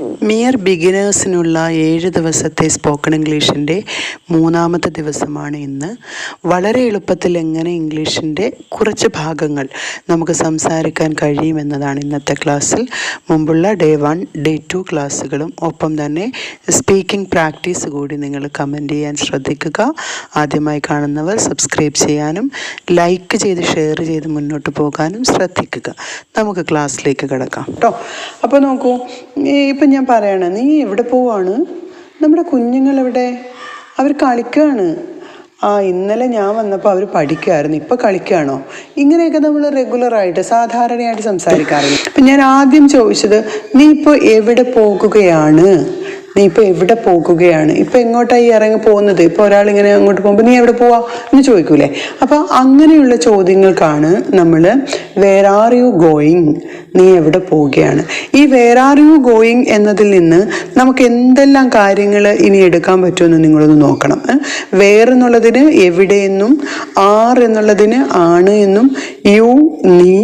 Mere ബിഗിനേഴ്സിനുള്ള ഏഴ് ദിവസത്തെ spoken ഇംഗ്ലീഷിന്റെ മൂന്നാമത്തെ ദിവസമാണ് ഇന്ന്. വളരെ എളുപ്പത്തിൽ എങ്ങനെ ഇംഗ്ലീഷിന്റെ കുറച്ച് ഭാഗങ്ങൾ നമുക്ക് സംസാരിക്കാൻ കഴിയുമെന്നതാണ് ഇന്നത്തെ ക്ലാസ്സിൽ മുമ്പുള്ള ഡേ വൺ ഡേ ടു ക്ലാസ്സുകളും ഒപ്പം തന്നെ സ്പീക്കിംഗ് പ്രാക്ടീസ് കൂടി നിങ്ങൾ കമന്റ് ചെയ്യാൻ ശ്രദ്ധിക്കുക. ആദ്യമായി കാണുന്നവർ സബ്സ്ക്രൈബ് ചെയ്യാനും ലൈക്ക് ചെയ്ത് ഷെയർ ചെയ്ത് മുന്നോട്ട് പോകാനും ശ്രദ്ധിക്കുക. നമുക്ക് ക്ലാസ്സിലേക്ക് കിടക്കാം. കേട്ടോ അപ്പോൾ നോക്കൂ ഈ ഇപ്പം ഞാൻ പറയണ നീ എവിടെ പോവാണ്? നമ്മുടെ കുഞ്ഞുങ്ങൾ എവിടെ അവർ കളിക്കുകയാണ് ആ ഇന്നലെ ഞാൻ വന്നപ്പോൾ അവർ പഠിക്കുമായിരുന്നു ഇപ്പോൾ കളിക്കുകയാണോ? ഇങ്ങനെയൊക്കെ നമ്മൾ റെഗുലറായിട്ട് സാധാരണയായിട്ട് സംസാരിക്കാറില്ല അപ്പം ഞാൻ ആദ്യം ചോദിച്ചത് നീ ഇപ്പോൾ എവിടെ പോകുകയാണ്? നീ ഇപ്പോൾ എവിടെ പോകുകയാണ്? ഇപ്പോൾ എങ്ങോട്ടായി ഇറങ്ങി പോകുന്നത്? ഇപ്പോൾ ഒരാൾ ഇങ്ങനെ അങ്ങോട്ട് പോകുമ്പോൾ നീ എവിടെ പോവാ? എന്ന് ചോദിക്കൂലേ? അപ്പോൾ അങ്ങനെയുള്ള ചോദ്യങ്ങൾക്കാണ് നമ്മൾ വേർ ആർ യു ഗോയിങ് നീ എവിടെ പോവുകയാണ്? ഈ വേർ ആർ യു ഗോയിങ് എന്നതിൽ നിന്ന് നമുക്ക് എന്തെല്ലാം കാര്യങ്ങൾ ഇനി എടുക്കാൻ പറ്റുമെന്ന് നിങ്ങളൊന്ന് നോക്കണം. വേർ എന്നുള്ളതിന് എവിടെയെന്നും ആർ എന്നുള്ളതിന് ആണ് എന്നും യു നീ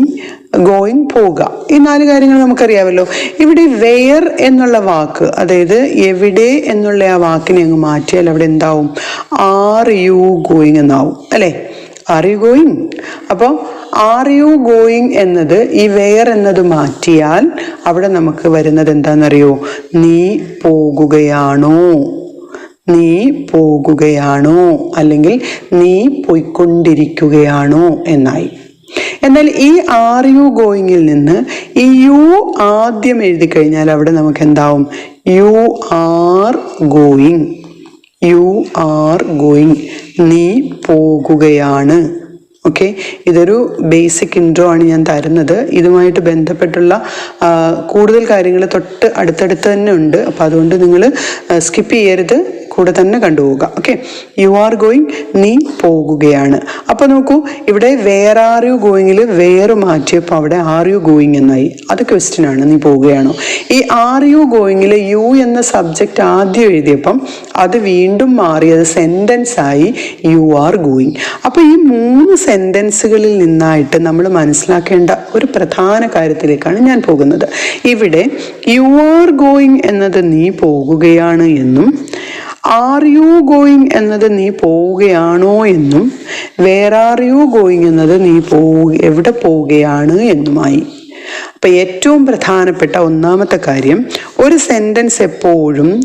ഗോയിങ് പോവുക. ഈ നാല് കാര്യങ്ങൾ നമുക്കറിയാമല്ലോ. ഇവിടെ വെയർ എന്നുള്ള വാക്ക് അതായത് എവിടെ എന്നുള്ള ആ വാക്കിനെ അങ്ങ് മാറ്റിയാൽ അവിടെ എന്താവും? ആർ യു ഗോയിങ് എന്നാവും. അല്ലേ? ആർ യു ഗോയിങ് അപ്പോൾ ആർ യു ഗോയിങ് എന്നത് ഈ വെയർ എന്നത് മാറ്റിയാൽ അവിടെ നമുക്ക് വരുന്നത് എന്താണെന്നറിയോ? നീ പോകുകയാണോ? നീ പോകുകയാണോ? അല്ലെങ്കിൽ നീ പോയിക്കൊണ്ടിരിക്കുകയാണോ എന്നായി. എന്നാൽ ഈ ആർ യു ഗോയിങ്ങിൽ നിന്ന് ഈ യു ആദ്യം എഴുതി കഴിഞ്ഞാൽ അവിടെ നമുക്ക് എന്താവും? You are going you are going നീ പോകുകയാണ്. ഓക്കെ ഇതൊരു ബേസിക് ഇൻട്രോ ആണ് ഞാൻ തരുന്നത്. ഇതുമായിട്ട് ബന്ധപ്പെട്ടുള്ള കൂടുതൽ കാര്യങ്ങൾ തൊട്ട് അടുത്തടുത്ത് തന്നെ ഉണ്ട്. അപ്പോൾ അതുകൊണ്ട് നിങ്ങൾ സ്കിപ്പ് ചെയ്യരുത്. കൂടെ തന്നെ കണ്ടുപോവുക. ഓക്കെ യു ആർ ഗോയിങ് നീ പോകുകയാണ്. അപ്പോൾ നോക്കൂ ഇവിടെ വേർ ആർ യു ഗോയിങ്ങിൽ വേർ മാറ്റിയപ്പോൾ അവിടെ ആർ യു ഗോയിങ് എന്നായി. അത് ക്വസ്റ്റ്യൻ ആണ് നീ പോവുകയാണോ ഈ ആർ യു ഗോയിങ്ങിൽ യു എന്ന സബ്ജക്റ്റ് ആദ്യം എഴുതിയപ്പം അത് വീണ്ടും മാറിയത് സെന്റൻസ് ആയി യു ആർ ഗോയിങ് അപ്പോൾ ഈ മൂന്ന് സെന്റൻസുകളിൽ നിന്നായിട്ട് നമ്മൾ മനസ്സിലാക്കേണ്ട ഒരു പ്രധാന കാര്യത്തിലേക്കാണ് ഞാൻ പോകുന്നത്. ഇവിടെ യു ആർ ഗോയിങ് എന്നത് നീ പോകുകയാണ് എന്നും ആർ യു ഗോയിങ് എന്നത് നീ പോവുകയാണോ എന്നും വേർ ആർ യു ഗോയിങ് എന്നത് നീ പോ എവിടെ പോവുകയാണ് എന്നുമായി. അപ്പം ഏറ്റവും പ്രധാനപ്പെട്ട ഒന്നാമത്തെ കാര്യം ഒരു സെന്റൻസ് എപ്പോഴും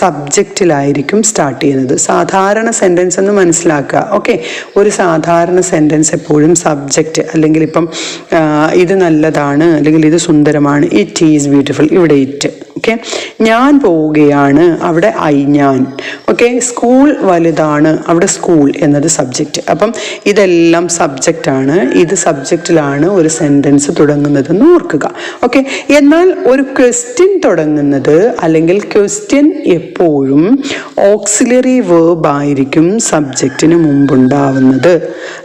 സബ്ജക്റ്റിലായിരിക്കും സ്റ്റാർട്ട് ചെയ്യുന്നത്. സാധാരണ സെന്റൻസ് എന്ന് മനസ്സിലാക്കുക. ഓക്കെ ഒരു സാധാരണ സെന്റൻസ് എപ്പോഴും സബ്ജക്റ്റ് അല്ലെങ്കിൽ ഇപ്പം ഇത് നല്ലതാണ് അല്ലെങ്കിൽ ഇത് സുന്ദരമാണ് ഇറ്റ് ഈസ് ബ്യൂട്ടിഫുൾ ഇവിടെ ഇറ്റ് ഓക്കെ ഞാൻ പോവുകയാണ് അവിടെ ഐ ഞാൻ. ഓക്കെ സ്കൂൾ വലുതാണ് അവിടെ സ്കൂൾ എന്നത് സബ്ജക്റ്റ് അപ്പം ഇതെല്ലാം സബ്ജക്റ്റാണ് ഇത് സബ്ജക്റ്റിലാണ് ഒരു സെന്റൻസ് തുടങ്ങുന്നതെന്ന് ഓർക്കുക. ഓക്കെ എന്നാൽ ഒരു ക്വസ്റ്റ്യൻ തുടങ്ങുന്നത് അല്ലെങ്കിൽ ക്വസ്റ്റ്യൻ എപ്പോഴും ഓക്സിലറി വേർബ് ആയിരിക്കും സബ്ജക്റ്റിന് മുമ്പുണ്ടാവുന്നത്.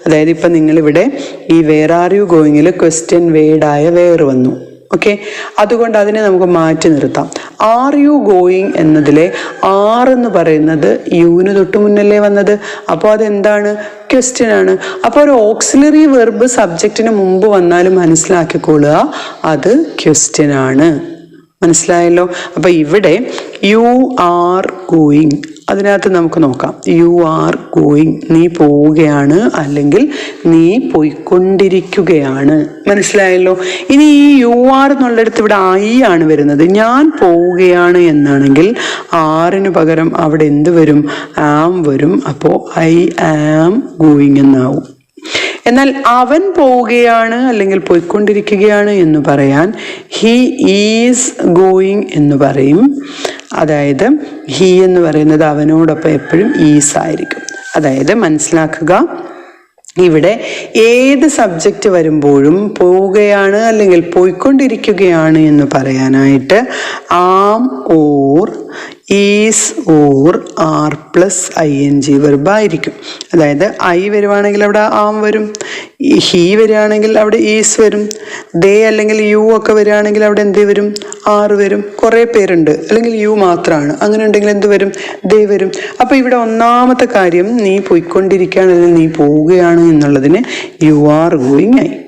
അതായത് ഇപ്പം നിങ്ങളിവിടെ ഈ വേർ ആർ യു ഗോയിങ്ങിൽ ക്വസ്റ്റ്യൻ വേർഡായ വേർ വന്നു. ഓക്കെ അതുകൊണ്ട് അതിനെ നമുക്ക് മാറ്റി നിർത്താം. ആർ യു ഗോയിങ് എന്നതിലെ ആർ എന്ന് പറയുന്നത് യുവിന് തൊട്ട് മുന്നല്ലേ വന്നത്? അപ്പോൾ അതെന്താണ്? ക്വസ്റ്റ്യൻ ആണ്. അപ്പോൾ ഒരു ഓക്സിലറി വെർബ് സബ്ജക്റ്റിന് മുമ്പ് വന്നാലും മനസ്സിലാക്കിക്കൊള്ളുക അത് ക്വസ്റ്റ്യൻ ആണ്. മനസ്സിലായല്ലോ? അപ്പോൾ ഇവിടെ യു ആർ ഗോയിങ് അതിനകത്ത് നമുക്ക് നോക്കാം. യു ആർ ഗോയിങ് നീ പോവുകയാണ് അല്ലെങ്കിൽ നീ പോയിക്കൊണ്ടിരിക്കുകയാണ്. മനസ്സിലായല്ലോ? ഇനി ഈ യു ആർ എന്നുള്ളിടത്ത് ഇവിടെ ഐ ആണ് വരുന്നത്. ഞാൻ പോവുകയാണ് എന്നാണെങ്കിൽ ആറിന് പകരം അവിടെ എന്ത് വരും? ആം വരും. അപ്പോൾ ഐ ആം ഗോയിങ് എന്നാവും. എന്നാൽ അവൻ പോവുകയാണ് അല്ലെങ്കിൽ പോയിക്കൊണ്ടിരിക്കുകയാണ് എന്ന് പറയാൻ ഹി ഈസ് ഗോയിങ് എന്ന് പറയും. അതായത് ഹി എന്ന് പറയുന്നത് അവനോടൊപ്പം എപ്പോഴും ഈസ് ആയിരിക്കും. അതായത് മനസ്സിലാക്കുക ഇവിടെ ഏത് സബ്ജക്റ്റ് വരുമ്പോഴും പോവുകയാണ് അല്ലെങ്കിൽ പോയിക്കൊണ്ടിരിക്കുകയാണ് എന്ന് പറയാനായിട്ട് am or is or are plus I N G വെർബായിരിക്കും അതായത് ഐ വരുവാണെങ്കിൽ അവിടെ ആം വരും ഹീ വരികയാണെങ്കിൽ അവിടെ ഈസ് വരും ദേ അല്ലെങ്കിൽ യു ഒക്കെ വരികയാണെങ്കിൽ അവിടെ എന്ത് വരും? ആർ വരും. കുറേ പേരുണ്ട്. അല്ലെങ്കിൽ യു മാത്രമാണ് അങ്ങനെ ഉണ്ടെങ്കിൽ എന്ത് വരും? ദേ വരും. അപ്പോൾ ഇവിടെ ഒന്നാമത്തെ കാര്യം നീ പോയിക്കൊണ്ടിരിക്കുകയാണ് അല്ലെങ്കിൽ നീ പോവുകയാണ് എന്നുള്ളതിന് യു ആർ ഗോയിങ് ആയി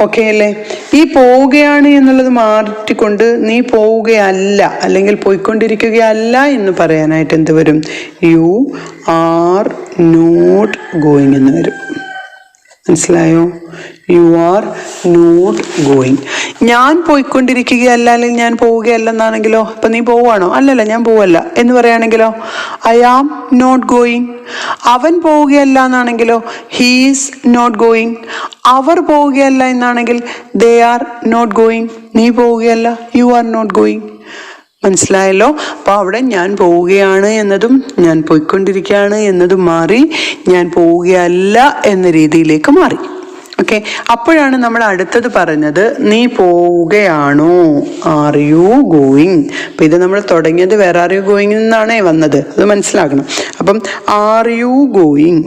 ഓക്കെ അല്ലേ? ഈ പോവുകയാണ് എന്നുള്ളത് മാറ്റിക്കൊണ്ട് നീ പോവുകയല്ല അല്ലെങ്കിൽ പോയിക്കൊണ്ടിരിക്കുകയല്ല എന്ന് പറയാനായിട്ട് എന്ത് വരും? യു ആർ നോട്ട് ഗോയിങ് എന്ന് വരും. മനസ്സിലായോ? യു ആർ നോട്ട് ഗോയിങ് ഞാൻ പോയിക്കൊണ്ടിരിക്കുകയല്ല അല്ലെങ്കിൽ ഞാൻ പോവുകയല്ല എന്നാണെങ്കിലോ? ഇപ്പം നീ പോവുകയാണോ? അല്ലല്ല ഞാൻ പോവല്ല എന്ന് പറയുകയാണെങ്കിലോ ഐ ആം നോട്ട് ഗോയിങ് അവൻ പോവുകയല്ല എന്നാണെങ്കിലോ? ഹീസ് നോട്ട് ഗോയിങ് അവർ പോവുകയല്ല എന്നാണെങ്കിൽ ദേ ആർ നോട്ട് ഗോയിങ് നീ പോവുകയല്ല യു ആർ നോട്ട് ഗോയിങ് മനസ്സിലായല്ലോ? അപ്പോൾ അവിടെ ഞാൻ പോവുകയാണ് എന്നതും ഞാൻ പോയിക്കൊണ്ടിരിക്കുകയാണ് എന്നതും മാറി ഞാൻ പോവുകയല്ല എന്ന രീതിയിലേക്ക് മാറി. ഓക്കെ അപ്പോഴാണ് നമ്മൾ അടുത്തത് പറഞ്ഞത് നീ പോവുകയാണോ? ആർ യു ഗോയിങ് അപ്പം ഇത് നമ്മൾ തുടങ്ങിയത് വേറെ ആർ യു ഗോയിങ് നിന്നാണേ വന്നത്. അത് മനസ്സിലാക്കണം. അപ്പം are you going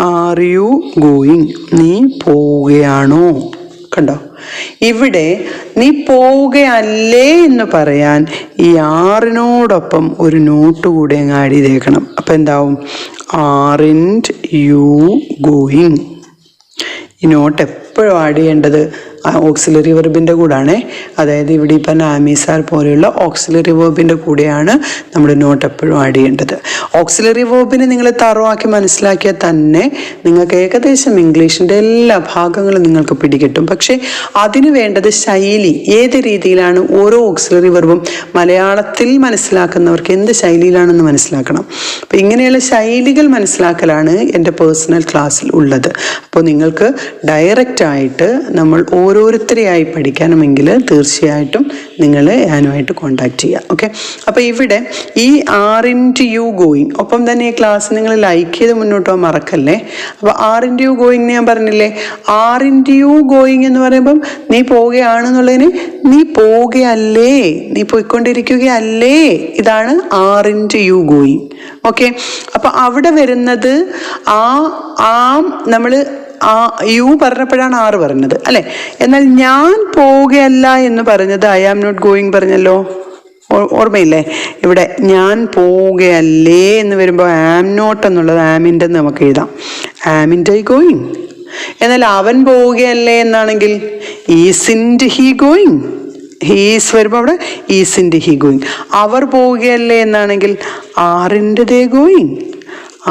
are you going നീ പോവുകയാണോ? കണ്ടോ? ഇവിടെ നീ പോവുകയല്ലേ എന്ന് പറയാൻ ഈ ആറിനോടൊപ്പം ഒരു നോട്ട് കൂടെ അങ്ങ് ആഡ് ചെയ്തേക്കണം. അപ്പം എന്താവും? Aren't you going. ഈ നോട്ട് എപ്പോഴും ആഡ് ചെയ്യേണ്ടത്? ഓക്സിലറി വെർബിന്റെ കൂടാണ്. അതായത് ഇവിടെ ഇപ്പം ആമീസാർ പോലെയുള്ള ഓക്സിലറി വേർബിന്റെ കൂടെയാണ് നമ്മൾ നോട്ട് എപ്പോഴും ആഡ് ചെയ്യേണ്ടത്. ഓക്സിലറി വേർബിനെ നിങ്ങൾ തറവാക്കി മനസ്സിലാക്കിയാൽ തന്നെ നിങ്ങൾക്ക് ഏകദേശം ഇംഗ്ലീഷിന്റെ എല്ലാ ഭാഗങ്ങളും നിങ്ങൾക്ക് പിടികിട്ടും. പക്ഷേ അതിന് വേണ്ടത് ശൈലി. ഏത് രീതിയിലാണ് ഓരോ ഓക്സിലറി വെർബും മലയാളത്തിൽ മനസ്സിലാക്കുന്നവർക്ക് എന്ത് ശൈലിയിലാണെന്ന് മനസ്സിലാക്കണം. അപ്പം ഇങ്ങനെയുള്ള ശൈലികൾ മനസ്സിലാക്കലാണ് എന്റെ പേഴ്സണൽ ക്ലാസ്സിൽ ഉള്ളത്. അപ്പോൾ നിങ്ങൾക്ക് ഡയറക്റ്റായിട്ട് നമ്മൾ നമ്മൾ ഓരോരുത്തരെയായി പഠിക്കണമെങ്കിൽ തീർച്ചയായിട്ടും നിങ്ങൾ ഞാനുമായിട്ട് കോണ്ടാക്ട് ചെയ്യുക ഓക്കെ അപ്പോൾ ഇവിടെ ഈ ആർ ഇന്റു യു ഗോയിങ് ഒപ്പം തന്നെ ഈ ക്ലാസ് നിങ്ങൾ ലൈക്ക് ചെയ്ത് മുന്നോട്ട് പോകാൻ മറക്കല്ലേ അപ്പോൾ ആർ ഇന്റു യു ഗോയിങ് ഞാൻ പറഞ്ഞില്ലേ? ആർ ഇന്റു യു ഗോയിങ് എന്ന് പറയുമ്പം നീ പോവുകയാണെന്നുള്ളതിന് നീ പോവുകയല്ലേ? നീ പോയിക്കൊണ്ടിരിക്കുകയല്ലേ? ഇതാണ് aren't you going okay അപ്പോൾ അവിടെ വരുന്നത് ആ ആം നമ്മൾ ആ യു പറഞ്ഞപ്പോഴാണ് ആറ് പറഞ്ഞത് അല്ലെ? എന്നാൽ ഞാൻ പോവുകയല്ല എന്ന് പറഞ്ഞത് ഐ ആം നോട്ട് ഗോയിങ് പറഞ്ഞല്ലോ? ഓർമ്മയില്ലേ? ഇവിടെ ഞാൻ പോവുകയല്ലേ എന്ന് വരുമ്പോൾ ആം നോട്ട് എന്നുള്ളത് ആമിന്റെ നമുക്ക് എഴുതാം. ആമിന്റെ ഗോയിങ് എന്നാൽ അവൻ പോവുകയല്ലേ എന്നാണെങ്കിൽ ഈസിന്റെ ഹി ഗോയിങ് ഹീസ് വരുമ്പോൾ അവിടെ ഈസിന്റെ ഹി ഗോയിങ് അവർ പോവുകയല്ലേ എന്നാണെങ്കിൽ ആറിന്റെ ദേ ഗോയിങ്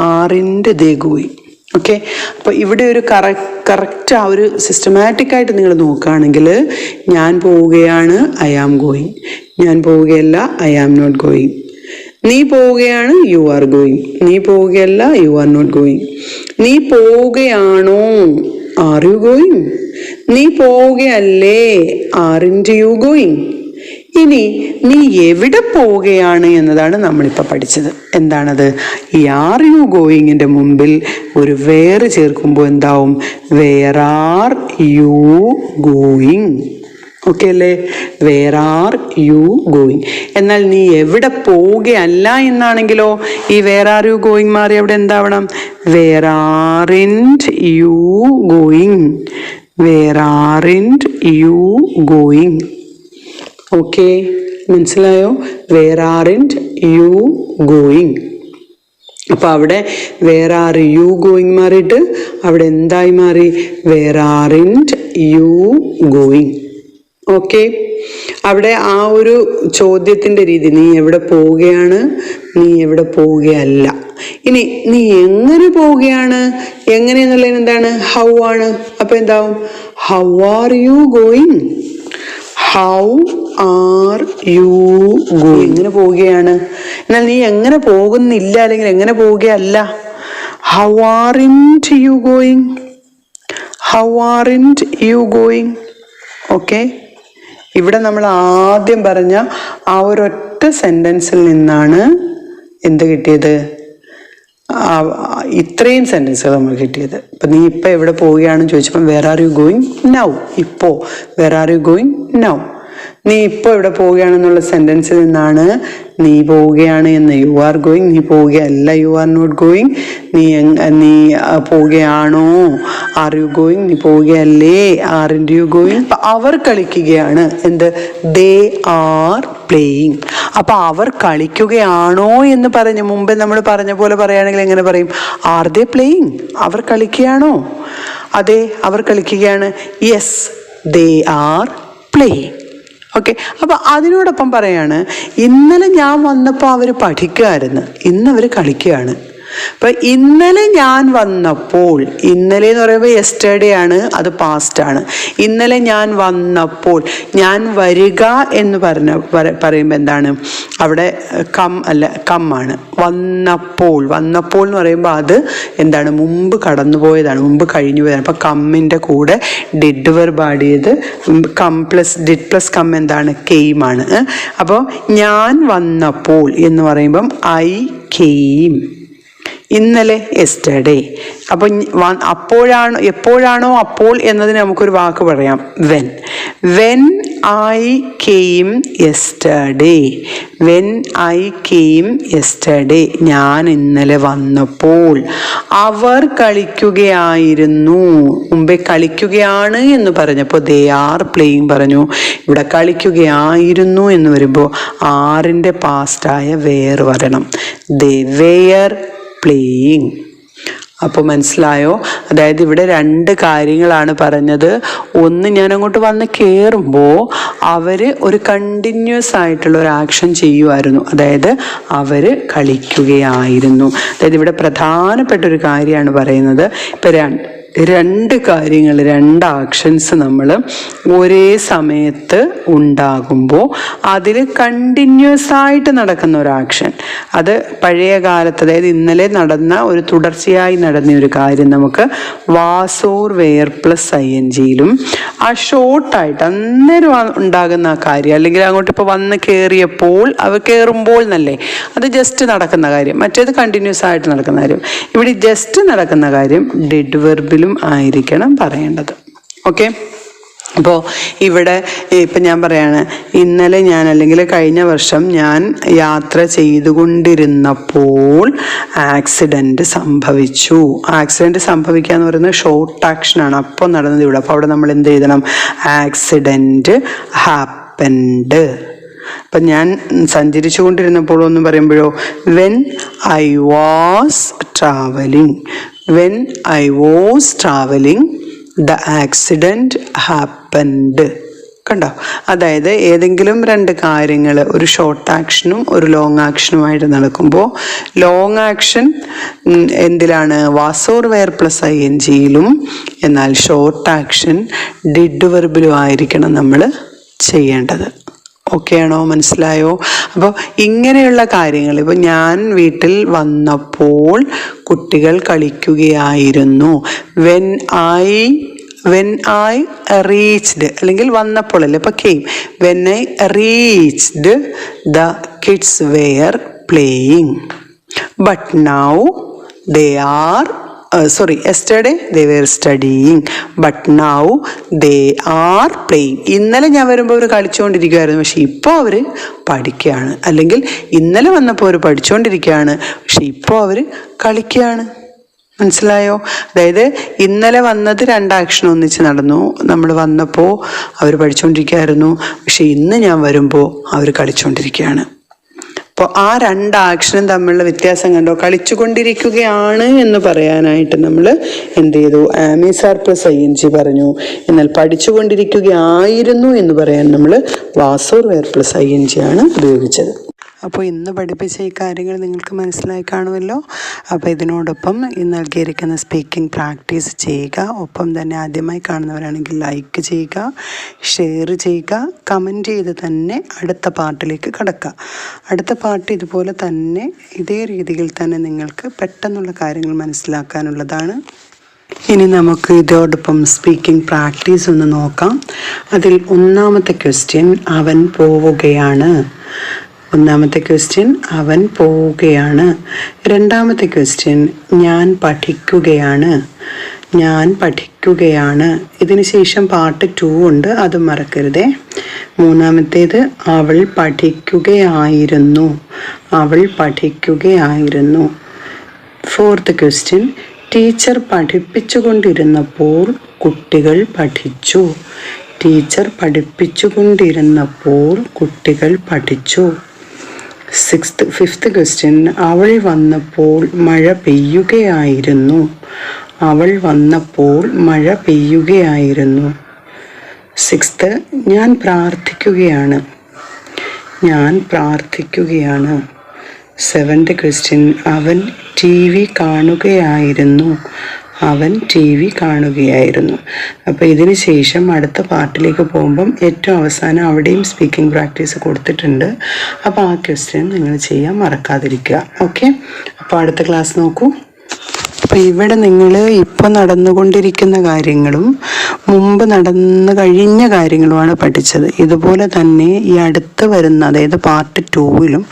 ആറിന്റെ ദേ ഗോയിങ് ഓക്കെ അപ്പോൾ ഇവിടെ ഒരു കറ കറക്റ്റ് ആ ഒരു സിസ്റ്റമാറ്റിക് ആയിട്ട് നിങ്ങൾ നോക്കുകയാണെങ്കിൽ ഞാൻ പോവുകയാണ് ഐ ആം ഗോയിങ് ഞാൻ പോവുകയല്ല ഐ ആം നോട്ട് ഗോയിങ് നീ പോവുകയാണ് യു ആർ ഗോയിങ് നീ പോവുകയല്ല യു ആർ നോട്ട് ഗോയിങ് നീ പോവുകയാണോ ആർ യു ഗോയിങ് നീ പോവുകയല്ലേ ആറിന്റെ യു ഗോയിങ് ഇനി നീ എവിടെ പോവുകയാണ് എന്നതാണ് നമ്മളിപ്പോൾ പഠിച്ചത്. എന്താണത്? ഈ ആർ യു ഗോയിങ്ങിന്റെ മുമ്പിൽ ഒരു വേറെ ചേർക്കുമ്പോൾ എന്താവും? Where are you going okay അല്ലേ? വേർ ആർ യു ഗോയിങ് എന്നാൽ നീ എവിടെ പോവുകയല്ല എന്നാണെങ്കിലോ ഈ വേർ ആർ യു ഗോയിങ് മാറി അവിടെ എന്താവണം? Where aren't you going where aren't you going okay മനസ്സിലായോ? വേർ ആർ ഇൻഡ് യു ഗോയിങ് അപ്പോൾ അവിടെ വേർ ആർ യു ഗോയിങ് മാറിയിട്ട് അവിടെ എന്തായി മാറി? Where aren't you going okay അവിടെ ആ ഒരു ചോദ്യത്തിന്റെ രീതി നീ എവിടെ പോവുകയാണ്? നീ എവിടെ പോവുകയല്ല. ഇനി നീ എങ്ങനെ പോവുകയാണ്? എങ്ങനെയെന്നുള്ളതിന് എന്താണ്? ഹൗ ആണ്. അപ്പോൾ എന്താവും? How are you going how are you go എങ്ങനെ പോവുകയാണ്. എന്നാൽ നീ എങ്ങനെ പോകുന്നില്ല? അല്ലെങ്കിൽ എങ്ങനെ പോവുകയല്ല? How aren't you going how aren't you going okay ഇവിടെ നമ്മൾ ആദ്യം പറഞ്ഞ ആ ഒരൊറ്റ സെന്റൻസിൽ നിന്നാണ് എന്ത് കിട്ടിയത്? ഇത്രയും സെന്റൻസുകൾ നമ്മൾ കിട്ടിയത്. അപ്പം നീ ഇപ്പം എവിടെ പോവുകയാണെന്ന് ചോദിച്ചപ്പം where are you going now ഇപ്പോൾ where are you going now നീ ഇപ്പോൾ ഇവിടെ പോവുകയാണെന്നുള്ള സെന്റൻസിൽ നിന്നാണ് നീ പോവുകയാണ് എന്ന്. യു ആർ ഗോയിങ് നീ പോവുകയല്ല. യു ആർ നോട്ട് ഗോയിങ് നീ നീ പോവുകയാണോ? ആർ യു ഗോയിങ് നീ പോവുകയല്ലേ. ആർ ഇൻ യു ഗോയിങ് അവർ കളിക്കുകയാണ്. എന്ത്? ദേ ആർ പ്ലേയിങ് അപ്പോൾ അവർ കളിക്കുകയാണോ എന്ന് പറഞ്ഞ് മുമ്പേ നമ്മൾ പറഞ്ഞ പോലെ പറയുകയാണെങ്കിൽ എങ്ങനെ പറയും? ആർ ദേ പ്ലേയിങ് അവർ കളിക്കുകയാണോ? അതെ അവർ കളിക്കുകയാണ്. Yes they are playing okay അപ്പോൾ അതിനോടൊപ്പം പറയാണ് ഇന്നലെ ഞാൻ വന്നപ്പോൾ അവർ ഇന്ന് അവർ കളിക്കുകയാണ് അപ്പൊ ഇന്നലെ ഞാൻ വന്നപ്പോൾ ഇന്നലെ എന്ന് പറയുമ്പോൾ യെസ്റ്റർഡേ ആണ് അത് പാസ്റ്റ് ആണ്. ഇന്നലെ ഞാൻ വന്നപ്പോൾ ഞാൻ വരിക എന്ന് പറഞ്ഞ പറയുമ്പോൾ എന്താണ്? അവിടെ കം അല്ല കം ആണ്. വന്നപ്പോൾ വന്നപ്പോൾ എന്ന് പറയുമ്പോൾ അത് എന്താണ്? മുമ്പ് കടന്നു പോയതാണ് മുമ്പ് കഴിഞ്ഞു പോയതാണ് അപ്പോൾ കമ്മിന്റെ കൂടെ did verb add come plus did plus come എന്താണ്? കെയിമാണ് അപ്പോൾ ഞാൻ വന്നപ്പോൾ എന്ന് പറയുമ്പം ഐ കെയിം ഇന്നലെ എസ്റ്റർഡേ അപ്പോൾ അപ്പോഴാണോ എപ്പോഴാണോ അപ്പോൾ എന്നതിന് നമുക്കൊരു വാക്ക് പറയാം. When when I came yesterday when I came yesterday ഞാൻ ഇന്നലെ വന്നപ്പോൾ. അവർ കളിക്കുകയായിരുന്നു. മുമ്പേ കളിക്കുകയാണ് എന്ന് പറഞ്ഞപ്പോൾ ദേ ആർ പ്ലേയിങ് പറഞ്ഞു. ഇവിടെ കളിക്കുകയായിരുന്നു എന്ന് വരുമ്പോൾ ആറിന്റെ പാസ്റ്റായ വേർ വരണം. ദേ വെയർ പ്ലേയിങ് അപ്പോൾ മനസ്സിലായോ? അതായത് ഇവിടെ രണ്ട് കാര്യങ്ങളാണ് പറഞ്ഞത്. ഒന്ന് ഞാൻ അങ്ങോട്ട് വന്ന് കയറുമ്പോൾ അവർ ഒരു കണ്ടിന്യൂസ് ആയിട്ടുള്ള ഒരു ആക്ഷൻ ചെയ്യുമായിരുന്നു അതായത് അവർ കളിക്കുകയായിരുന്നു. അതായത് ഇവിടെ പ്രധാനപ്പെട്ട ഒരു കാര്യമാണ് പറയുന്നത്. ഇപ്പം രണ്ട് കാര്യങ്ങൾ രണ്ട് ആക്ഷൻസ് നമ്മൾ ഒരേ സമയത്ത് ഉണ്ടാകുമ്പോൾ അതിൽ കണ്ടിന്യൂസ് ആയിട്ട് നടക്കുന്ന ഒരു ആക്ഷൻ അത് പഴയ കാലത്ത് അതായത് ഇന്നലെ നടന്ന ഒരു തുടർച്ചയായി നടന്ന ഒരു കാര്യം നമുക്ക് was or were plus I N ജിയിലും ആ ഷോർട്ടായിട്ട് അന്നേരം ഉണ്ടാകുന്ന ആ കാര്യം അല്ലെങ്കിൽ അങ്ങോട്ട് ഇപ്പോൾ വന്ന് കയറിയപ്പോൾ അവ കയറുമ്പോൾ എന്നല്ലേ അത് ജസ്റ്റ് നടക്കുന്ന കാര്യം. മറ്റേത് കണ്ടിന്യൂസ് ആയിട്ട് നടക്കുന്ന കാര്യം. ഇവിടെ ജസ്റ്റ് നടക്കുന്ന കാര്യം ഡെഡ് വെർബിലും ആയിരിക്കണം പറയേണ്ടത്. ഓക്കെ അപ്പോൾ ഇവിടെ ഇപ്പം ഞാൻ പറയാണ് ഇന്നലെ ഞാൻ അല്ലെങ്കിൽ കഴിഞ്ഞ വർഷം ഞാൻ യാത്ര ചെയ്തുകൊണ്ടിരുന്നപ്പോൾ ആക്സിഡന്റ് സംഭവിച്ചു. ആക്സിഡന്റ് സംഭവിക്കുക എന്ന് പറയുന്നത് ഷോർട്ട് ആക്ഷനാണ് അപ്പോൾ നടന്നത് ഇവിടെ. അപ്പോൾ അവിടെ നമ്മൾ എന്ത് എഴുതണം? ആക്സിഡന്റ് ഹാപ്പൻഡ് അപ്പം ഞാൻ സഞ്ചരിച്ചു കൊണ്ടിരുന്നപ്പോൾ എന്ന് പറയുമ്പോഴോ when I was travelling when I was travelling the accident happened കണ്ടോ? അതായത് ഏതെങ്കിലും രണ്ട് കാര്യങ്ങൾ ഒരു ഷോർട്ട് ആക്ഷനും ഒരു ലോങ് ആക്ഷനുമായിട്ട് നടക്കുമ്പോൾ long action എന്തിലാണ്? Was or were plus I N ജിയിലും എന്നാൽ ഷോർട്ട് ആക്ഷൻ ഡിഡ് വെർബിലും ആയിരിക്കണം നമ്മൾ ചെയ്യേണ്ടത്. ഓക്കെ ആണോ മനസ്സിലായോ? അപ്പോൾ ഇങ്ങനെയുള്ള കാര്യങ്ങൾ ഇപ്പോൾ ഞാൻ വീട്ടിൽ വന്നപ്പോൾ കുട്ടികൾ കളിക്കുകയായിരുന്നു. When I when I reached അല്ലെങ്കിൽ വന്നപ്പോൾ അല്ലേ ഇപ്പോൾ came when I reached the kids were playing but now they are sorry yesterday they were studying but now they are playing ഇന്നലെ ഞാൻ വരുമ്പോൾ അവർ കളിച്ചുകൊണ്ടിരിക്കുമായിരുന്നു പക്ഷെ ഇപ്പോൾ അവർ പഠിക്കുകയാണ്. അല്ലെങ്കിൽ ഇന്നലെ വന്നപ്പോൾ അവർ പഠിച്ചുകൊണ്ടിരിക്കുകയാണ് പക്ഷെ ഇപ്പോൾ അവർ കളിക്കുകയാണ്. മനസ്സിലായോ? അതായത് ഇന്നലെ വന്നത് രണ്ട് ആക്ഷൻ ഒന്നിച്ച് നടന്നു. നമ്മൾ വന്നപ്പോൾ അവർ പഠിച്ചുകൊണ്ടിരിക്കുകയായിരുന്നു പക്ഷെ ഇന്ന് ഞാൻ വരുമ്പോൾ അവർ കളിച്ചുകൊണ്ടിരിക്കുകയാണ് അപ്പോൾ ആ രണ്ട് ആക്ഷനും തമ്മിലുള്ള വ്യത്യാസം കണ്ടോ? കളിച്ചുകൊണ്ടിരിക്കുകയാണ് എന്ന് പറയാനായിട്ട് നമ്മൾ എന്ത് ചെയ്തു? Am is are plus I N G പറഞ്ഞു. എന്നാൽ പഠിച്ചുകൊണ്ടിരിക്കുകയായിരുന്നു എന്ന് പറയാൻ നമ്മൾ was or were plus I N G ആണ് ഉപയോഗിച്ചത്. അപ്പോൾ ഇന്ന് പഠിപ്പിച്ച ഈ കാര്യങ്ങൾ നിങ്ങൾക്ക് മനസ്സിലായി കാണുമല്ലോ. അപ്പോൾ ഇതിനോടൊപ്പം ഈ നൽകിയിരിക്കുന്ന സ്പീക്കിംഗ് പ്രാക്ടീസ് ചെയ്യുക. ഒപ്പം തന്നെ ആദ്യമായി കാണുന്നവരാണെങ്കിൽ ലൈക്ക് ചെയ്യുക ഷെയർ ചെയ്യുക കമന്റ് ചെയ്ത് തന്നെ അടുത്ത പാർട്ടിലേക്ക് കടക്കുക. അടുത്ത പാർട്ട് ഇതുപോലെ തന്നെ ഇതേ രീതിയിൽ തന്നെ നിങ്ങൾക്ക് പെട്ടെന്നുള്ള കാര്യങ്ങൾ മനസ്സിലാക്കാനുള്ളതാണ്. ഇനി നമുക്ക് ഇതോടൊപ്പം സ്പീക്കിംഗ് പ്രാക്ടീസ് ഒന്ന് നോക്കാം. അതിൽ ഒന്നാമത്തെ ക്വസ്റ്റ്യൻ അവൻ പോവുകയാണ്. ഒന്നാമത്തെ ക്വസ്റ്റ്യൻ അവൻ പോവുകയാണ്. രണ്ടാമത്തെ ക്വസ്റ്റ്യൻ ഞാൻ പഠിക്കുകയാണ്. ഞാൻ പഠിക്കുകയാണ്. ഇതിന് ശേഷം പാർട്ട് ടു ഉണ്ട് അത് മറക്കരുതേ. മൂന്നാമത്തേത് അവൾ പഠിക്കുകയായിരുന്നു. അവൾ പഠിക്കുകയായിരുന്നു. ഫോർത്ത് ക്വസ്റ്റ്യൻ ടീച്ചർ പഠിപ്പിച്ചുകൊണ്ടിരുന്നപ്പോൾ കുട്ടികൾ പഠിച്ചു. ടീച്ചർ പഠിപ്പിച്ചുകൊണ്ടിരുന്നപ്പോൾ കുട്ടികൾ പഠിച്ചു. സിക്സ്ത് ഫിഫ്ത്ത് ക്വസ്റ്റ്യൻ അവൾ വന്നപ്പോൾ മഴ പെയ്യുകയായിരുന്നു. അവൾ വന്നപ്പോൾ മഴ പെയ്യുകയായിരുന്നു. സിക്സ്ത് ഞാൻ പ്രാർത്ഥിക്കുകയാണ്. ഞാൻ പ്രാർത്ഥിക്കുകയാണ്. സെവൻത് ക്വസ്റ്റ്യൻ അവൻ ടി വി കാണുകയായിരുന്നു. അവൻ ടി വി കാണുകയായിരുന്നു. അപ്പോൾ ഇതിന് ശേഷം അടുത്ത പാർട്ടിലേക്ക് പോകുമ്പം ഏറ്റവും അവസാനം അവിടെയും സ്പീക്കിംഗ് പ്രാക്ടീസ് കൊടുത്തിട്ടുണ്ട്. അപ്പോൾ ആ ക്വസ്റ്റ്യൻ നിങ്ങൾ ചെയ്യാൻ മറക്കാതിരിക്കുക. ഓക്കെ അപ്പോൾ അടുത്ത ക്ലാസ് നോക്കൂ. അപ്പോൾ ഇവിടെ നിങ്ങൾ ഇപ്പോൾ നടന്നുകൊണ്ടിരിക്കുന്ന കാര്യങ്ങളും മുമ്പ് നടന്നു കഴിഞ്ഞ കാര്യങ്ങളുമാണ് പഠിച്ചത്. ഇതുപോലെ തന്നെ ഈ അടുത്ത് വരുന്ന അതായത് പാർട്ട് ടൂവിലും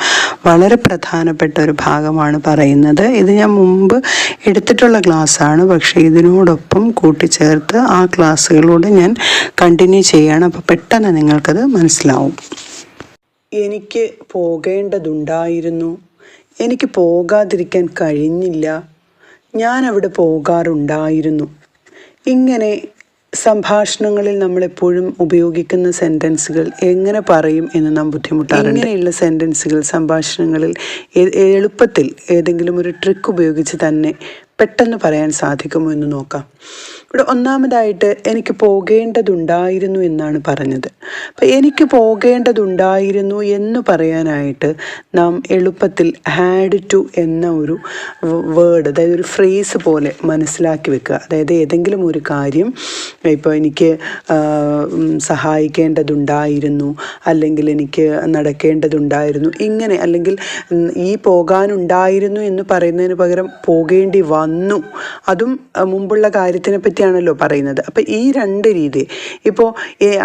വളരെ പ്രധാനപ്പെട്ട ഒരു ഭാഗമാണ് പറയുന്നത്. ഇത് ഞാൻ മുമ്പ് എടുത്തിട്ടുള്ള ക്ലാസ്സാണ് പക്ഷേ ഇതിനോടൊപ്പം കൂട്ടിച്ചേർത്ത് ആ ക്ലാസ്സുകളോട് ഞാൻ കണ്ടിന്യൂ ചെയ്യുകയാണ് അപ്പോൾ പെട്ടെന്ന് നിങ്ങൾക്കത് മനസ്സിലാവും. എനിക്ക് പോകേണ്ടതുണ്ടായിരുന്നു. എനിക്ക് പോകാതിരിക്കാൻ കഴിഞ്ഞില്ല. ഞാൻ അവിടെ പോകാറുണ്ടായിരുന്നു. ഇങ്ങനെ സംഭാഷണങ്ങളിൽ നമ്മൾ എപ്പോഴും ഉപയോഗിക്കുന്ന സെന്റൻസുകൾ എങ്ങനെ പറയും എന്ന് നാം ബുദ്ധിമുട്ടാറുണ്ട്. ഇങ്ങനെയുള്ള സെന്റൻസുകൾ സംഭാഷണങ്ങളിൽ എളുപ്പത്തിൽ ഏതെങ്കിലും ഒരു ട്രിക്ക് ഉപയോഗിച്ച് തന്നെ പെട്ടെന്ന് പറയാൻ സാധിക്കുമോ എന്ന് നോക്കാം. ഇവിടെ ഒന്നാമതായിട്ട് എനിക്ക് പോകേണ്ടതുണ്ടായിരുന്നു എന്നാണ് പറഞ്ഞത്. അപ്പം എനിക്ക് പോകേണ്ടതുണ്ടായിരുന്നു എന്ന് പറയാനായിട്ട് നാം എളുപ്പത്തിൽ ഹാഡ് ടു എന്ന ഒരു വേർഡ് അതായത് ഒരു ഫ്രേസ് പോലെ മനസ്സിലാക്കി വെക്കുക. അതായത് ഏതെങ്കിലും ഒരു കാര്യം ഇപ്പോൾ എനിക്ക് സഹായിക്കേണ്ടതുണ്ടായിരുന്നു അല്ലെങ്കിൽ എനിക്ക് നടക്കേണ്ടതുണ്ടായിരുന്നു ഇങ്ങനെ അല്ലെങ്കിൽ ഈ പോകാനുണ്ടായിരുന്നു എന്ന് പറയുന്നതിന് പകരം പോകേണ്ടി വന്നു. അതും മുമ്പുള്ള കാര്യത്തിനെ പറ്റിയാണല്ലോ പറയുന്നത്. അപ്പം ഈ രണ്ട് രീതി. ഇപ്പോൾ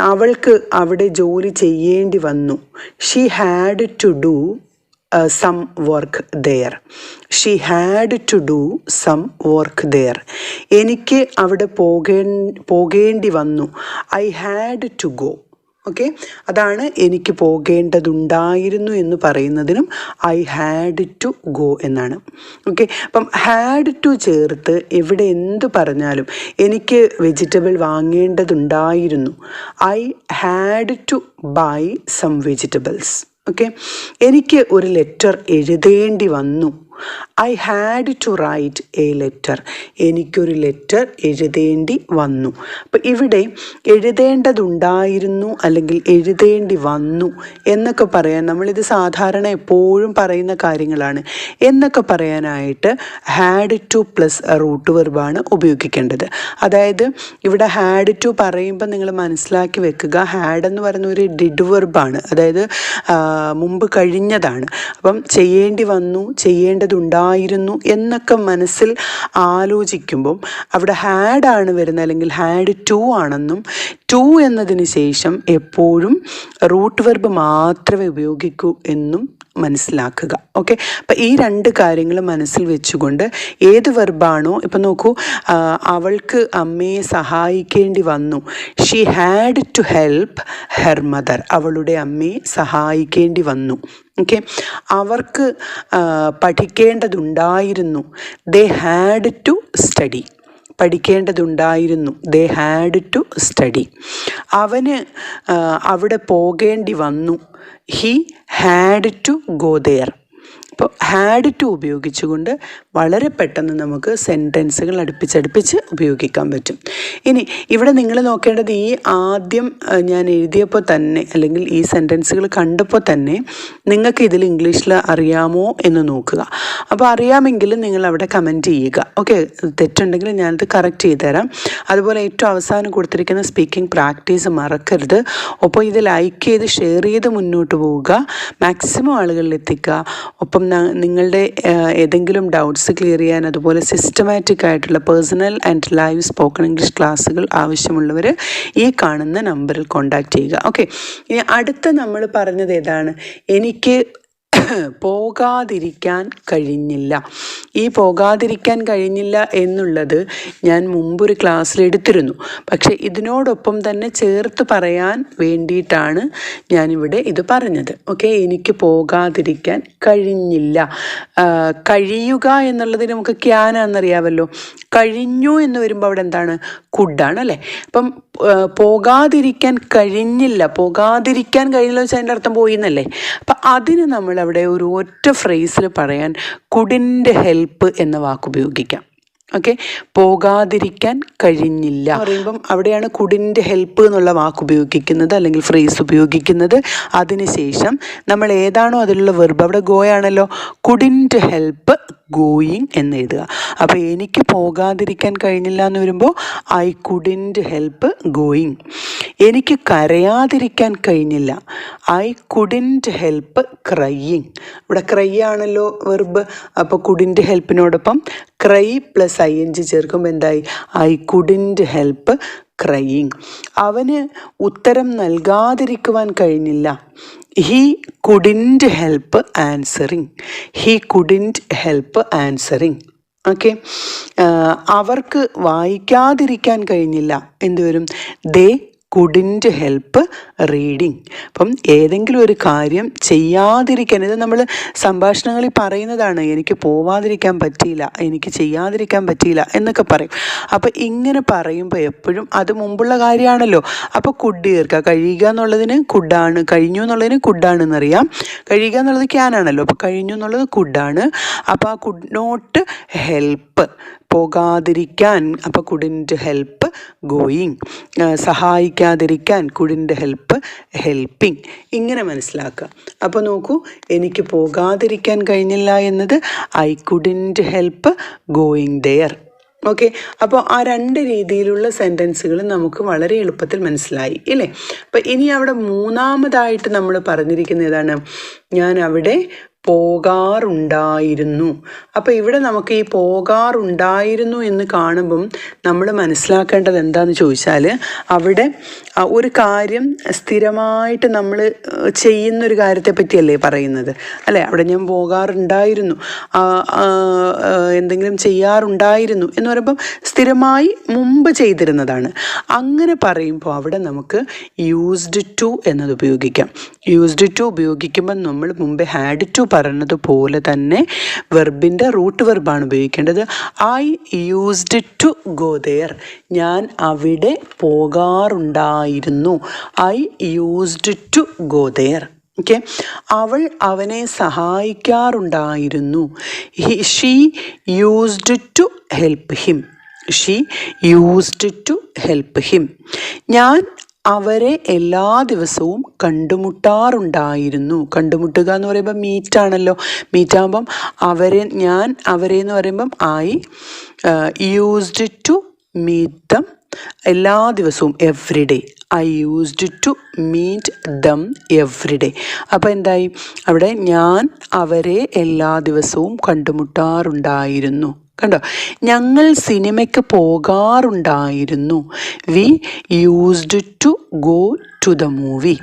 അവൾക്ക് അവിടെ ജോലി ചെയ്യേണ്ടി വന്നു. She had to do some work there she had to do some work there എനിക്ക് അവിടെ പോകേ പോകേണ്ടി വന്നു. I had to go okay? അതാണ് എനിക്ക് പോകേണ്ടതുണ്ടായിരുന്നു എന്ന് പറയുന്നതിനും ഐ ഹാഡ് ടു ഗോ എന്നാണ്. ഓക്കെ? അപ്പം ഹാഡ് ടു ചേർത്ത് എവിടെ എന്ത് പറഞ്ഞാലും എനിക്ക് vegetable വാങ്ങേണ്ടതുണ്ടായിരുന്നു. I had to buy some vegetables okay? എനിക്ക് ഒരു ലെറ്റർ എഴുതേണ്ടി വന്നു. I had to write a letter എനിക്കൊരു ലെറ്റർ എഴുതേണ്ടി വന്നു. അപ്പം ഇവിടെ എഴുതേണ്ടതുണ്ടായിരുന്നു അല്ലെങ്കിൽ എഴുതേണ്ടി വന്നു എന്നൊക്കെ പറയാൻ നമ്മളിത് സാധാരണ എപ്പോഴും പറയുന്ന കാര്യങ്ങളാണ്. എന്നൊക്കെ പറയാനായിട്ട് ഹാഡ് ടു പ്ലസ് റൂട്ട് വെർബാണ് ഉപയോഗിക്കേണ്ടത്. അതായത് ഇവിടെ ഹാഡ് ടു പറയുമ്പോൾ നിങ്ങൾ മനസ്സിലാക്കി വെക്കുക. ഹാഡ് എന്ന് പറയുന്ന ഒരു ഡിഡ് വെർബാണ് അതായത് മുമ്പ് കഴിഞ്ഞതാണ്. അപ്പം ചെയ്യേണ്ടി വന്നു ചെയ്യേണ്ടതുണ്ടായിരുന്നു എന്നൊക്കെ മനസ്സിൽ ആലോചിക്കുമ്പം അവിടെ ഹാഡാണ് വരുന്നത് അല്ലെങ്കിൽ ഹാഡ് ടു ആണെന്നും ടു എന്നതിന് ശേഷം എപ്പോഴും റൂട്ട് വെർബ് മാത്രമേ ഉപയോഗിക്കൂ എന്നും മനസ്സിലാക്കുക. ഓക്കെ അപ്പം ഈ രണ്ട് കാര്യങ്ങൾ മനസ്സിൽ വെച്ചുകൊണ്ട് ഏത് വെർബാണോ ഇപ്പം നോക്കൂ അവൾക്ക് അമ്മയെ സഹായിക്കേണ്ടി വന്നു. She had to help her mother അവളുടെ അമ്മയെ സഹായിക്കേണ്ടി വന്നു. ഓക്കെ അവർക്ക് പഠിക്കേണ്ടതുണ്ടായിരുന്നു. ദേ ഹാഡ് ടു സ്റ്റഡി പഠിക്കേണ്ടതുണ്ടായിരുന്നു. ദേ ഹാഡ് ടു സ്റ്റഡി അവന് അവിടെ പോകേണ്ടി വന്നു. He had to go there അപ്പോൾ ഹാഡ് ടു ഉപയോഗിച്ചുകൊണ്ട് വളരെ പെട്ടെന്ന് നമുക്ക് സെന്റൻസുകൾ അടുപ്പിച്ചടുപ്പിച്ച് ഉപയോഗിക്കാൻ പറ്റും. ഇനി ഇവിടെ നിങ്ങൾ നോക്കേണ്ടത് ഈ ആദ്യം ഞാൻ എഴുതിയപ്പോൾ തന്നെ അല്ലെങ്കിൽ ഈ സെന്റൻസുകൾ കണ്ടപ്പോൾ തന്നെ നിങ്ങൾക്ക് ഇതിൽ ഇംഗ്ലീഷിൽ അറിയാമോ എന്ന് നോക്കുക. അപ്പോൾ അറിയാമെങ്കിൽ നിങ്ങൾ അവിടെ കമന്റ് ചെയ്യുക. ഓക്കെ തെറ്റുണ്ടെങ്കിൽ ഞാനത് കറക്റ്റ് ചെയ്ത് തരാം അതുപോലെ ഏറ്റവും അവസാനം കൊടുത്തിരിക്കുന്ന സ്പീക്കിംഗ് പ്രാക്ടീസ് മറക്കരുത്. ഒപ്പം ഇത് ലൈക്ക് ചെയ്ത് ഷെയർ ചെയ്ത് മുന്നോട്ട് പോവുക. മാക്സിമം ആളുകളിൽ എത്തിക്കുക. ഒപ്പം ന- നിങ്ങളുടെ ഏതെങ്കിലും ഡൗട്ട്സ് ക്ലിയർ ചെയ്യാൻ അതുപോലെ സിസ്റ്റമാറ്റിക് ആയിട്ടുള്ള personal and live spoken English ക്ലാസ്സുകൾ ആവശ്യമുള്ളവർ ഈ കാണുന്ന നമ്പറിൽ കോൺടാക്റ്റ് ചെയ്യുക. ഓക്കെ ഇനി അടുത്ത നമ്മൾ പറഞ്ഞത് ഏതാണ്? എനിക്ക് പോകാതിരിക്കാൻ കഴിഞ്ഞില്ല. ഈ പോകാതിരിക്കാൻ കഴിഞ്ഞില്ല എന്നുള്ളത് ഞാൻ മുമ്പൊരു ക്ലാസ്സിൽ എടുത്തിരുന്നു. പക്ഷേ ഇതിനോടൊപ്പം തന്നെ ചേർത്ത് പറയാൻ വേണ്ടിയിട്ടാണ് ഞാനിവിടെ ഇത് പറഞ്ഞത്. ഓക്കെ എനിക്ക് പോകാതിരിക്കാൻ കഴിഞ്ഞില്ല. കഴിയുക എന്നുള്ളതിന് നമുക്ക് ക്യാന കഴിഞ്ഞു എന്ന് വരുമ്പോൾ അവിടെ എന്താണ്? കുഡാണ് അല്ലേ? അപ്പം പോകാതിരിക്കാൻ കഴിഞ്ഞില്ല. പോകാതിരിക്കാൻ കഴിഞ്ഞില്ല വെച്ചാൽ അതിന്റെ അർത്ഥം പോയി എന്നല്ലേ? അപ്പം അതിന് നമ്മൾ അവിടെ ഒരു ഒറ്റ ഫ്രേസിൽ പറയാൻ കുടിന്റെ ഹെൽപ്പ് എന്ന വാക്ക് ഉപയോഗിക്കാം ഓക്കെ? പോകാതിരിക്കാൻ കഴിഞ്ഞില്ല. പറയുമ്പം അവിടെയാണ് കുടിന്റെ ഹെൽപ്പ് എന്നുള്ള വാക്ക് ഉപയോഗിക്കുന്നത് അല്ലെങ്കിൽ ഫ്രേസ് ഉപയോഗിക്കുന്നത്. അതിനുശേഷം നമ്മൾ ഏതാണോ അതിലുള്ള വെർബ് അവിടെ ഗോയാണല്ലോ. കുടിന്റെ ഹെൽപ്പ് ഗോയിങ് എന്ന് എഴുതുക. അപ്പോൾ എനിക്ക് പോകാതിരിക്കാൻ കഴിഞ്ഞില്ല എന്ന് വരുമ്പോൾ ഐ കുഡിന്റ് ഹെൽപ്പ് ഗോയിങ്. എനിക്ക് കരയാതിരിക്കാൻ കഴിഞ്ഞില്ല. I couldn't help crying. ഇവിടെ ക്രൈ ആണല്ലോ വെർബ് അപ്പോൾ couldn't ഹെൽപ്പിനോടൊപ്പം cry plus I N G ചേർക്കുമ്പോൾ എന്തായി? ഐ കുഡിന്റ് ഹെൽപ്പ് ക്രൈയിങ് അവന് ഉത്തരം നൽകാതിരിക്കുവാൻ കഴിഞ്ഞില്ല. He couldn't help answering he couldn't help answering okay അവർക്ക് വായിക്കാതിരിക്കാൻ കഴിഞ്ഞില്ല. എന്തുവരും? ദേ കുഡിന്റ് ഹെൽപ്പ് റീഡിങ് അപ്പം ഏതെങ്കിലും ഒരു കാര്യം ചെയ്യാതിരിക്കാൻ ഇത് നമ്മൾ സംഭാഷണങ്ങളിൽ പറയുന്നതാണ് എനിക്ക് പോവാതിരിക്കാൻ പറ്റിയില്ല എനിക്ക് ചെയ്യാതിരിക്കാൻ പറ്റിയില്ല എന്നൊക്കെ പറയും. അപ്പോൾ ഇങ്ങനെ പറയുമ്പോൾ എപ്പോഴും അത് മുമ്പുള്ള കാര്യമാണല്ലോ. അപ്പോൾ കുഡ് ചേർക്കുക കഴിയുക എന്നുള്ളതിന് കുഡാണ് കഴിഞ്ഞു എന്നുള്ളതിന് കുഡാണെന്നറിയാം കഴിയുക എന്നുള്ളത് ക്യാനാണല്ലോ അപ്പോൾ കഴിഞ്ഞു എന്നുള്ളത് കുഡാണ് അപ്പോൾ ആ കുഡ് നോട്ട് ഹെൽപ്പ് പോകാതിരിക്കാൻ അപ്പോൾ കുഡിന്റെ ഹെൽപ്പ് ഗോയിങ് സഹായിക്കാതിരിക്കാൻ കുഡിന്റെ ഹെൽപ്പ് ഹെൽപ്പിംഗ് ഇങ്ങനെ മനസ്സിലാക്കുക. അപ്പോൾ നോക്കൂ എനിക്ക് പോകാതിരിക്കാൻ കഴിഞ്ഞില്ല എന്നത് I couldn't help going there okay അപ്പോൾ ആ രണ്ട് രീതിയിലുള്ള സെന്റൻസുകൾ നമുക്ക് വളരെ എളുപ്പത്തിൽ മനസ്സിലായി ഇല്ലേ? അപ്പോൾ ഇനി അവിടെ മൂന്നാമതായിട്ട് നമ്മൾ പറഞ്ഞിരിക്കുന്ന ഏതാണ്? ഞാൻ അവിടെ പോകാറുണ്ടായിരുന്നു. അപ്പോൾ ഇവിടെ നമുക്ക് ഈ പോകാറുണ്ടായിരുന്നു എന്ന് കാണുമ്പം നമ്മൾ മനസ്സിലാക്കേണ്ടത് എന്താണെന്ന് ചോദിച്ചാൽ അവിടെ ഒരു കാര്യം സ്ഥിരമായിട്ട് നമ്മൾ ചെയ്യുന്ന ഒരു കാര്യത്തെ പറ്റിയല്ലേ പറയുന്നത്. അല്ലേ? അവിടെ ഞാൻ പോകാറുണ്ടായിരുന്നു. എന്തെങ്കിലും ചെയ്യാറുണ്ടായിരുന്നു എന്ന് പറയുമ്പം സ്ഥിരമായി മുമ്പ് ചെയ്തിരുന്നതാണ്. അങ്ങനെ പറയുമ്പോൾ അവിടെ നമുക്ക് യൂസ്ഡ് ടു എന്നത് ഉപയോഗിക്കാം. യൂസ്ഡ് ടു ഉപയോഗിക്കുമ്പോൾ നമ്മൾ മുമ്പ് ഹാഡ് ടു പറഞ്ഞതുപോലെ തന്നെ വെർബിന്റെ റൂട്ട് വെർബാണ് ഉപയോഗിക്കേണ്ടത്. I used to go there ഞാൻ അവിടെ പോകാറുണ്ടായിരുന്നു. I used to go there okay അവൾ അവനെ സഹായിക്കാറുണ്ടായിരുന്നു. She used to help him she used to help him ഞാൻ അവരെ എല്ലാ ദിവസവും കണ്ടുമുട്ടാറുണ്ടായിരുന്നു. കണ്ടുമുട്ടുക എന്ന് പറയുമ്പോൾ മീറ്റാണല്ലോ മീറ്റാകുമ്പം അവരെ ഞാൻ അവരെ എന്ന് പറയുമ്പം I used to meet them എല്ലാ ദിവസവും every day I used to meet them every day അപ്പോൾ എന്തായി? അവിടെ ഞാൻ അവരെ എല്ലാ ദിവസവും കണ്ടുമുട്ടാറുണ്ടായിരുന്നു. കണ്ടോ? ഞങ്ങൾ സിനിമയ്ക്ക് പോകാറുണ്ടായിരുന്നു. We used to go to the movie.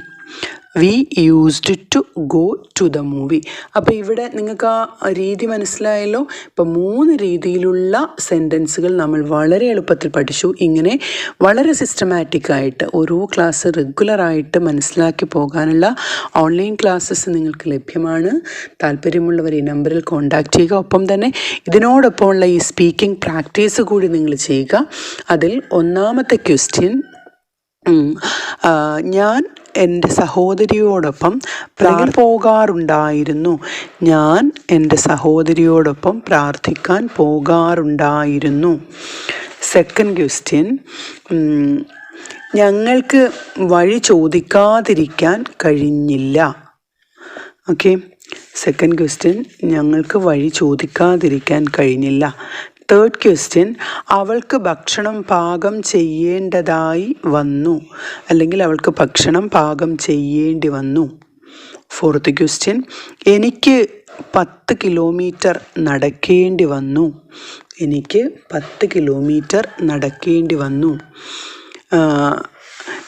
We used to go to the movie അപ്പോൾ ഇവിടെ നിങ്ങൾക്ക് ആ രീതി മനസ്സിലായല്ലോ? ഇപ്പോൾ മൂന്ന് രീതിയിലുള്ള സെന്റൻസുകൾ നമ്മൾ വളരെ എളുപ്പത്തിൽ പഠിച്ചു. ഇങ്ങനെ വളരെ സിസ്റ്റമാറ്റിക്കായിട്ട് ഓരോ ക്ലാസ് റെഗുലറായിട്ട് മനസ്സിലാക്കി പോകാനുള്ള ഓൺലൈൻ ക്ലാസ്സസ് നിങ്ങൾക്ക് ലഭ്യമാണ്. താല്പര്യമുള്ളവർ ഈ നമ്പറിൽ കോൺടാക്റ്റ് ചെയ്യുക. ഒപ്പം തന്നെ ഇതിനോടൊപ്പമുള്ള ഈ സ്പീക്കിംഗ് പ്രാക്ടീസ് കൂടി നിങ്ങൾ ചെയ്യുക. അതിൽ ഒന്നാമത്തെ ക്വസ്റ്റ്യൻ ഞാൻ എന്റെ സഹോദരിയോടൊപ്പം പോകാറുണ്ടായിരുന്നു ഞാൻ എന്റെ സഹോദരിയോടൊപ്പം പ്രാർത്ഥിക്കാൻ പോകാറുണ്ടായിരുന്നു. സെക്കൻഡ് ക്വസ്റ്റ്യൻ ഞങ്ങൾക്ക് വഴി ചോദിക്കാതിരിക്കാൻ കഴിഞ്ഞില്ല. ഓക്കെ സെക്കൻഡ് ക്വസ്റ്റ്യൻ ഞങ്ങൾക്ക് വഴി ചോദിക്കാതിരിക്കാൻ കഴിഞ്ഞില്ല. തേർഡ് ക്വസ്റ്റ്യൻ അവൾക്ക് ഭക്ഷണം പാകം ചെയ്യേണ്ടതായി വന്നു. അല്ലെങ്കിൽ അവൾക്ക് ഭക്ഷണം പാകം ചെയ്യേണ്ടി വന്നു. ഫോർത്ത് ക്വസ്റ്റ്യൻ എനിക്ക് പത്ത് കിലോമീറ്റർ നടക്കേണ്ടി വന്നു. എനിക്ക് പത്ത് കിലോമീറ്റർ നടക്കേണ്ടി വന്നു.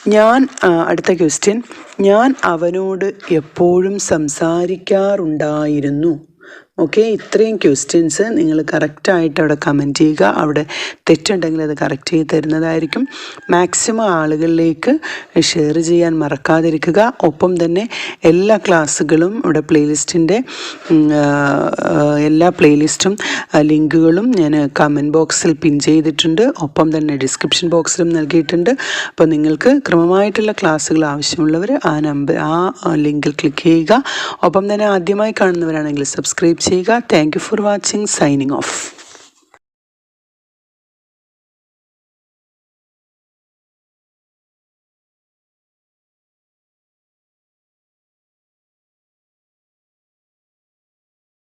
ഞാൻ അടുത്ത ക്വസ്റ്റ്യൻ ഞാൻ അവനോട് എപ്പോഴും സംസാരിക്കാറുണ്ടായിരുന്നു. ഓക്കെ ഇത്രയും ക്വസ്റ്റ്യൻസ് നിങ്ങൾ കറക്റ്റായിട്ട് അവിടെ കമന്റ് ചെയ്യുക. അവിടെ തെറ്റുണ്ടെങ്കിൽ അത് കറക്റ്റ് ചെയ്ത് തരുന്നതായിരിക്കും. മാക്സിമം ആളുകളിലേക്ക് ഷെയർ ചെയ്യാൻ മറക്കാതിരിക്കുക. ഒപ്പം തന്നെ എല്ലാ ക്ലാസ്സുകളും ഇവിടെ പ്ലേലിസ്റ്റിന്റെ എല്ലാ പ്ലേലിസ്റ്റും ലിങ്കുകളും ഞാൻ കമന്റ് ബോക്സിൽ പിൻ ചെയ്തിട്ടുണ്ട്. ഒപ്പം തന്നെ ഡിസ്ക്രിപ്ഷൻ ബോക്സിലും നൽകിയിട്ടുണ്ട്. അപ്പോൾ നിങ്ങൾക്ക് ക്രമമായിട്ടുള്ള ക്ലാസ്സുകൾ ആവശ്യമുള്ളവർ ആ നമ്പർ ആ ലിങ്കിൽ ക്ലിക്ക് ചെയ്യുക. ഒപ്പം തന്നെ ആദ്യമായി കാണുന്നവരാണെങ്കിൽ സബ്സ്ക്രൈബ് ചെയ്യുക thank you for watching signing off